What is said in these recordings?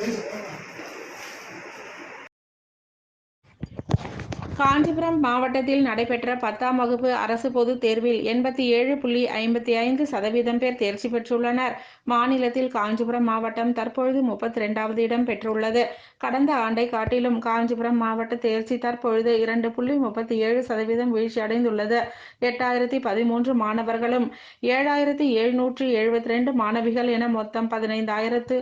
is, Kanchipuram மாவட்டத்தில் நடைபெற்ற பத்தாம் வகுப்பு அரசு பொதுத் தேர்வில் எண்பத்தி ஏழு புள்ளி ஐம்பத்தி ஐந்து சதவீதம் பேர் தேர்ச்சி பெற்றுள்ளனர். மாநிலத்தில் காஞ்சிபுரம் மாவட்டம் தற்பொழுது முப்பத்தி ரெண்டாவது இடம் பெற்றுள்ளது. கடந்த ஆண்டை காட்டிலும் காஞ்சிபுரம் மாவட்ட தேர்ச்சி தற்பொழுது இரண்டு புள்ளி முப்பத்தி ஏழு சதவீதம் வீழ்ச்சியடைந்துள்ளது. எட்டாயிரத்தி பதிமூன்று மாணவர்களும் ஏழாயிரத்தி எழுநூற்றி எழுபத்தி ரெண்டு மாணவிகள் என மொத்தம் பதினைந்தாயிரத்து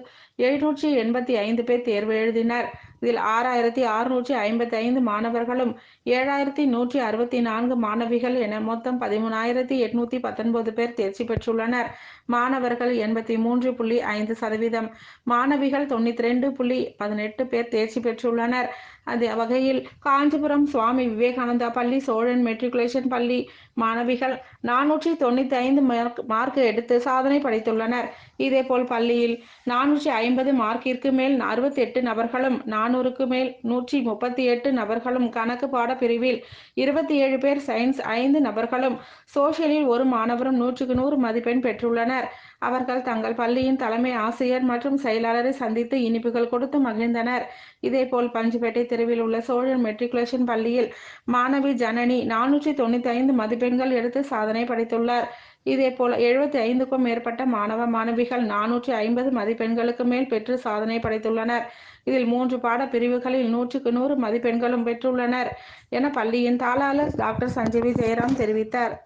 எழுநூற்றி எண்பத்தி ஐந்து பேர் தேர்வு எழுதினர். இதில் ஆறாயிரத்தி அறுநூற்றி ஐம்பத்தி ஐந்து மாணவர்களும் ஏழாயிரத்தி நூற்றி அறுபத்தி நான்கு மாணவிகள் என மொத்தம் பதிமூணாயிரத்தி எட்நூத்தி பத்தொன்பது பேர் தேர்ச்சி பெற்றுள்ளனர். மாணவர்கள் எண்பத்தி மூன்று புள்ளி ஐந்து சதவீதம் மாணவிகள் தொண்ணூத்தி ரெண்டு புள்ளி பதினெட்டு பேர் தேர்ச்சி பெற்றுள்ளனர். அந்த வகையில் காஞ்சிபுரம் சுவாமி விவேகானந்தா பள்ளி சோழன் மெட்ரிகுலேஷன் பள்ளி மாணவிகள் நானூற்றி தொண்ணூத்தி ஐந்து மார்க் மார்க் எடுத்து சாதனை படைத்துள்ளனர். இதேபோல் பள்ளியில் நானூற்றி ஐம்பது மார்க்கிற்கு மேல் அறுபத்தி எட்டு நபர்களும் நானூறுக்கு மேல் நூற்றி முப்பத்தி எட்டு நபர்களும் கணக்கு பாட பிரிவில் இருபத்தி ஏழு பேர் சயின்ஸ் ஐந்து நபர்களும் சோசியலில் ஒரு மாணவரும் நூற்றுக்கு நூறு மதிப்பெண் பெற்றுள்ளனர். அவர்கள் தங்கள் பள்ளியின் தலைமை ஆசிரியர் மற்றும் செயலாளரை சந்தித்து இனிப்புகள் கொடுத்து மகிழ்ந்தனர். இதேபோல் பஞ்சுப்பேட்டை தெருவில் உள்ள சோழன் மெட்ரிகுலேஷன் பள்ளியில் மாணவி ஜனனி நானூற்றி தொண்ணூத்தி ஐந்து மதிப்பெண்கள் எடுத்து சாதனை படைத்துள்ளார். இதே போல எழுபத்தி ஐந்துக்கும் மேற்பட்ட மாணவ மாணவிகள் நானூற்றி ஐம்பது மதிப்பெண்களுக்கு மேல் பெற்று சாதனை படைத்துள்ளனர். இதில் மூன்று பாட பிரிவுகளில் நூற்றுக்கு நூறு மதிப்பெண்களும் பெற்றுள்ளனர் என பள்ளியின் தாளாளர் டாக்டர் சஞ்சீவி ஜெயராம் தெரிவித்தார்.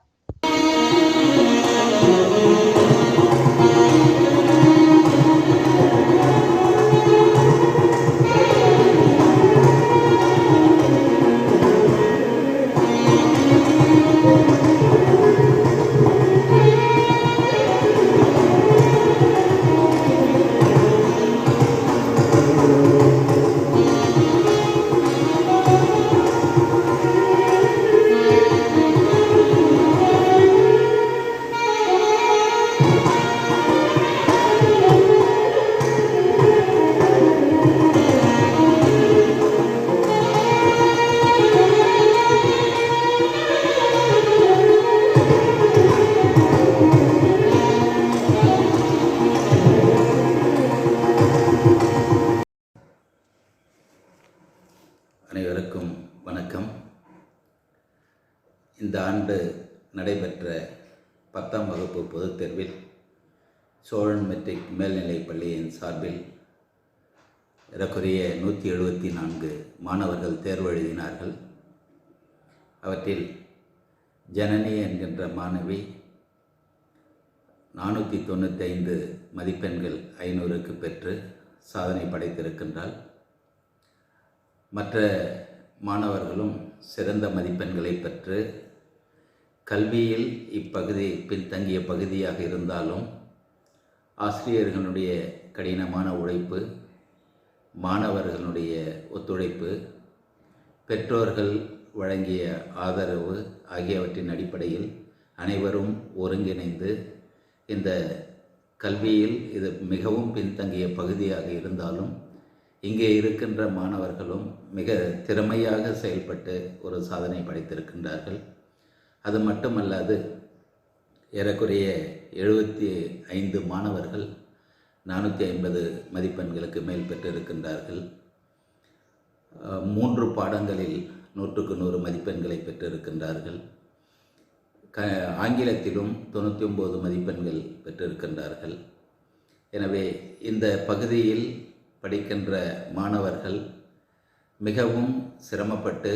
அனைவருக்கும் வணக்கம். இந்த ஆண்டு நடைபெற்ற பத்தாம் வகுப்பு பொதுத் தேர்வில் சோழன் மெட்ரிக் மேல்நிலைப் பள்ளியின் சார்பில் ஏறக்குறைய நூற்றி எழுபத்தி நான்கு மாணவர்கள் தேர்வு எழுதினார்கள். அவற்றில் ஜனனி என்கின்ற மாணவி நானூற்றி தொண்ணூற்றி ஐந்து மதிப்பெண்கள் ஐநூறுக்கு பெற்று சாதனை படைத்திருக்கின்றாள். மற்ற மாணவர்களும் சிறந்த மதிப்பெண்களை பெற்று கல்வியில் இப்பகுதி பின்தங்கிய பகுதியாக இருந்தாலும் ஆசிரியர்களுடைய கடினமான உழைப்பு மாணவர்களுடைய ஒத்துழைப்பு பெற்றோர்கள் வழங்கிய ஆதரவு ஆகியவற்றின் அடிப்படையில் அனைவரும் ஒருங்கிணைந்து இந்த கல்வியில் இது மிகவும் பின்தங்கிய பகுதியாக இருந்தாலும் இங்கே இருக்கின்ற மாணவர்களும் மிக திறமையாக செயல்பட்டு ஒரு சாதனை படைத்திருக்கின்றார்கள். அது மட்டுமல்லாது ஏறக்குறைய எழுபத்தி ஐந்து மாணவர்கள் நானூற்றி ஐம்பது மதிப்பெண்களுக்கு மேல் பெற்றிருக்கின்றார்கள். மூன்று பாடங்களில் நூற்றுக்கு நூறு மதிப்பெண்களை பெற்றிருக்கின்றார்கள். க ஆங்கிலத்திலும் தொண்ணூற்றி ஒம்பது மதிப்பெண்கள் பெற்றிருக்கின்றார்கள். எனவே இந்த பகுதியில் படிக்கின்ற மாணவர்கள் மிகவும் சிரமப்பட்டு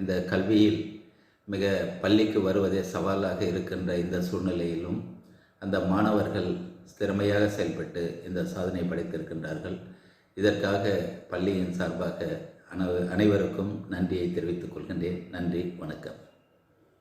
இந்த கல்வியில் மிக பள்ளிக்கு வருவதே சவாலாக இருக்கின்ற இந்த சூழ்நிலையிலும் அந்த மாணவர்கள் திறமையாக செயல்பட்டு இந்த சாதனை படைத்திருக்கின்றார்கள். இதற்காக பள்ளியின் சார்பாக அனைவருக்கும் நன்றியை தெரிவித்துக் கொள்கின்றேன். நன்றி வணக்கம்.